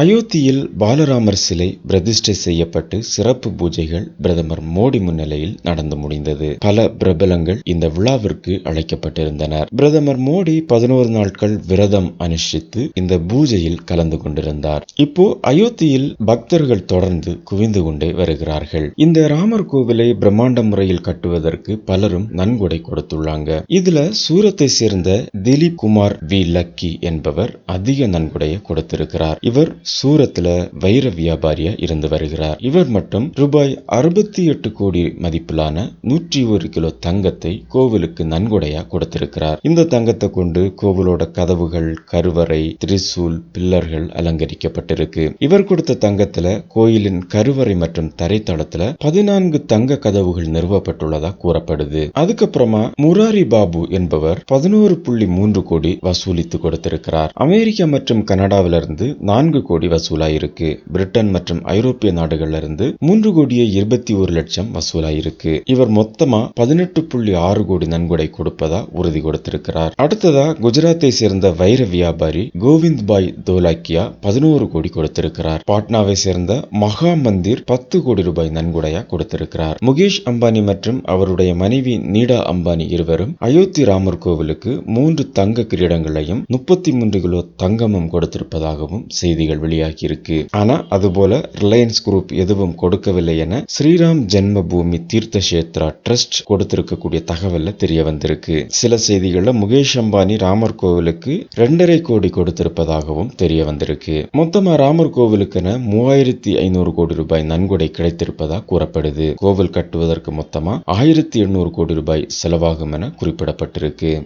அயோத்தியில் பாலராமர் சிலை பிரதிஷ்டை செய்யப்பட்டு சிறப்பு பூஜைகள் பிரதமர் மோடி முன்னிலையில் நடந்து முடிந்தது. பல பிரபலங்கள் இந்த விழாவிற்கு அழைக்கப்பட்டிருந்தனர். பிரதமர் மோடி பதினோரு நாட்கள் விரதம் அனுஷ்டித்து இந்த பூஜையில் கலந்து கொண்டிருந்தார். இப்போ அயோத்தியில் பக்தர்கள் தொடர்ந்து குவிந்து கொண்டே வருகிறார்கள். இந்த ராமர் கோவிலை பிரம்மாண்ட முறையில் கட்டுவதற்கு பலரும் நன்கொடை கொடுத்துள்ளாங்க. இதுல சூரத்தை சேர்ந்த திலீப் குமார் வி. லக்கி என்பவர் அதிக நன்கொடையை கொடுத்திருக்கிறார். இவர் சூரத்துல வைர வியாபாரியா இருந்து வருகிறார். இவர் மட்டும் ரூபாய் அறுபத்தி எட்டு கோடி மதிப்பிலான நூற்றி ஒரு கிலோ தங்கத்தை கோவிலுக்கு நன்கொடையா கொடுத்திருக்கிறார். இந்த தங்கத்தை கொண்டு கோவிலோட கதவுகள் கருவறை திரிசூல் பில்லர்கள் அலங்கரிக்கப்பட்டிருக்கு. இவர் கொடுத்த தங்கத்துல கோயிலின் கருவறை மற்றும் தரைத்தளத்துல பதினான்கு தங்க கதவுகள் நிறுவப்பட்டுள்ளதா கூறப்படுது. அதுக்கப்புறமா முராரி பாபு என்பவர் பதினோரு புள்ளி மூன்று கோடி வசூலித்து கொடுத்திருக்கிறார். அமெரிக்கா மற்றும் கனடாவிலிருந்து நான்கு கோடி வசூலாயிருக்கு. பிரிட்டன் மற்றும் ஐரோப்பிய நாடுகள்ல இருந்து மூன்று கோடியே இருபத்தி ஒரு லட்சம் வசூலாயிருக்கு. இவர் மொத்தமா பதினெட்டு புள்ளி ஆறு கோடி நன்கொடை கொடுப்பதா உறுதி கொடுத்திருக்கிறார். அடுத்ததா குஜராத்தை சேர்ந்த வைர வியாபாரி கோவிந்த் பாய் தோலாக்கியா பதினோரு கோடி கொடுத்திருக்கிறார். பாட்னாவை சேர்ந்த மகா மந்திர் பத்து கோடி ரூபாய் நன்கொடையா கொடுத்திருக்கிறார். முகேஷ் அம்பானி மற்றும் அவருடைய மனைவி நீடா அம்பானி இருவரும் அயோத்தி ராமர் கோவிலுக்கு மூன்று தங்க கிரீடங்களையும் முப்பத்தி மூன்று கிலோ தங்கமும் கொடுத்திருப்பதாகவும் செய்திகள் வெளியாகியிருக்கு. ஆனா அதுபோல ரிலையன்ஸ் குரூப் எதுவும் கொடுக்கவில்லை என ஸ்ரீராம் ஜென்ம பூமி தீர்த்த கஷேத்ரா ட்ரஸ்ட் கொடுத்திருக்கக்கூடிய தகவல்ல தெரிய வந்திருக்கு. சில செய்திகள்ல முகேஷ் அம்பானி ராமர் கோவிலுக்கு ரெண்டரை கோடி கொடுத்திருப்பதாகவும் தெரிய வந்திருக்கு. மொத்தமா ராமர் கோவிலுக்கென மூவாயிரத்தி ஐநூறு கோடி ரூபாய் நன்கொடை கிடைத்திருப்பதா கூறப்படுது. கோவில் கட்டுவதற்கு மொத்தமா ஆயிரத்தி எண்ணூறு கோடி ரூபாய் செலவாகும் என குறிப்பிடப்பட்டிருக்கு.